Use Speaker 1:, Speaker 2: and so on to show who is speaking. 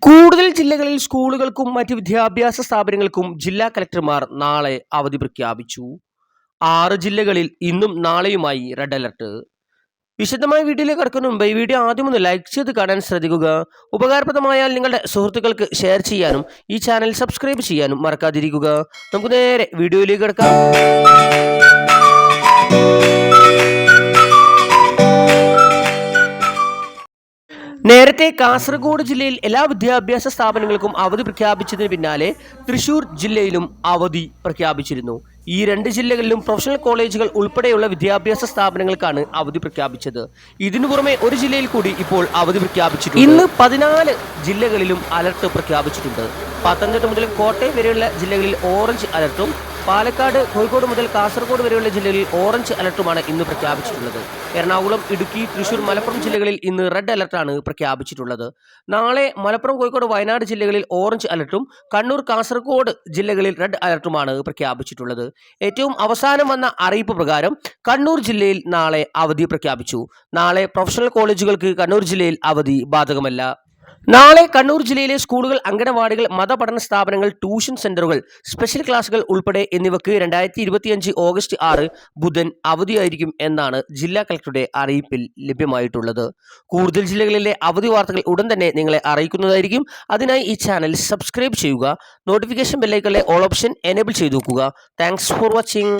Speaker 1: കൂടുതൽ ജില്ലകളിൽ സ്കൂളുകൾക്കും മറ്റ് വിദ്യാഭ്യാസ സ്ഥാപനങ്ങൾക്കും ജില്ലാ കലക്ടർമാർ നാളെ അവധി പ്രഖ്യാപിച്ചു. ആറ് ജില്ലകളിൽ ഇന്നും നാളെയുമായി റെഡ് അലർട്ട്. വിശദമായ വീഡിയോയിലേക്ക് കടക്കുന്ന മുമ്പ് ഈ വീഡിയോ ആദ്യം ഒന്ന് ലൈക്ക് ചെയ്ത് കാണാൻ ശ്രദ്ധിക്കുക. ഉപകാരപ്രദമായാൽ നിങ്ങളുടെ സുഹൃത്തുക്കൾക്ക് ഷെയർ ചെയ്യാനും ഈ ചാനൽ സബ്സ്ക്രൈബ് ചെയ്യാനും മറക്കാതിരിക്കുക. നമുക്ക് നേരെ വീഡിയോയിലേക്ക് കിടക്കാം. നേരത്തെ കാസർഗോഡ് ജില്ലയിൽ എല്ലാ വിദ്യാഭ്യാസ സ്ഥാപനങ്ങൾക്കും അവധി പ്രഖ്യാപിച്ചതിന് പിന്നാലെ തൃശൂർ ജില്ലയിലും അവധി പ്രഖ്യാപിച്ചിരുന്നു. ഈ രണ്ട് ജില്ലകളിലും പ്രൊഫഷണൽ കോളേജുകൾ ഉൾപ്പെടെയുള്ള വിദ്യാഭ്യാസ സ്ഥാപനങ്ങൾക്കാണ് അവധി പ്രഖ്യാപിച്ചത്. ഇതിനു പുറമെ ഒരു ജില്ലയിൽ കൂടി ഇപ്പോൾ അവധി പ്രഖ്യാപിച്ചിട്ടുണ്ട്. ഇന്ന് പതിനാല് ജില്ലകളിലും അലർട്ട് പ്രഖ്യാപിച്ചിട്ടുണ്ട്. പത്തനംതിട്ട മുതൽ കോട്ടയം വരെയുള്ള ജില്ലകളിൽ ഓറഞ്ച് അലർട്ടും പാലക്കാട് കോഴിക്കോട് മുതൽ കാസർഗോഡ് വരെയുള്ള ജില്ലകളിൽ ഓറഞ്ച് അലർട്ടുമാണ് ഇന്ന് പ്രഖ്യാപിച്ചിട്ടുള്ളത്. എറണാകുളം ഇടുക്കി തൃശൂർ മലപ്പുറം ജില്ലകളിൽ ഇന്ന് റെഡ് അലർട്ടാണ് പ്രഖ്യാപിച്ചിട്ടുള്ളത്. നാളെ മലപ്പുറം കോഴിക്കോട് വയനാട് ജില്ലകളിൽ ഓറഞ്ച് അലർട്ടും കണ്ണൂർ കാസർഗോഡ് ജില്ലകളിൽ റെഡ് അലർട്ടുമാണ് പ്രഖ്യാപിച്ചിട്ടുള്ളത്. ഏറ്റവും അവസാനം വന്ന അറിയിപ്പ് പ്രകാരം കണ്ണൂർ ജില്ലയിൽ നാളെ അവധി പ്രഖ്യാപിച്ചു. നാളെ പ്രൊഫഷണൽ കോളേജുകൾക്ക് കണ്ണൂർ ജില്ലയിൽ അവധി ബാധകമല്ല. നാളെ കണ്ണൂർ ജില്ലയിലെ സ്കൂളുകൾ അംഗനവാടികൾ മതപഠന സ്ഥാപനങ്ങൾ ട്യൂഷൻ സെന്ററുകൾ സ്പെഷ്യൽ ക്ലാസുകൾ ഉൾപ്പെടെ എന്നിവയ്ക്ക് രണ്ടായിരത്തി ഇരുപത്തിയഞ്ച് ഓഗസ്റ്റ് ആറ് ബുധൻ അവധിയായിരിക്കും എന്നാണ് ജില്ലാ കളക്ടറുടെ അറിയിപ്പിൽ ലഭ്യമായിട്ടുള്ളത്. കൂടുതൽ ജില്ലകളിലെ അവധി വാർത്തകൾ ഉടൻ തന്നെ നിങ്ങളെ അറിയിക്കുന്നതായിരിക്കും. അതിനായി ഈ ചാനൽ സബ്സ്ക്രൈബ് ചെയ്യുക നോട്ടിഫിക്കേഷൻ ബെല്ലൈക്കലെ ഓൾ ഓപ്ഷൻ എനേബിൾ ചെയ്തു നോക്കുക താങ്ക്സ് ഫോർ വാച്ചിങ്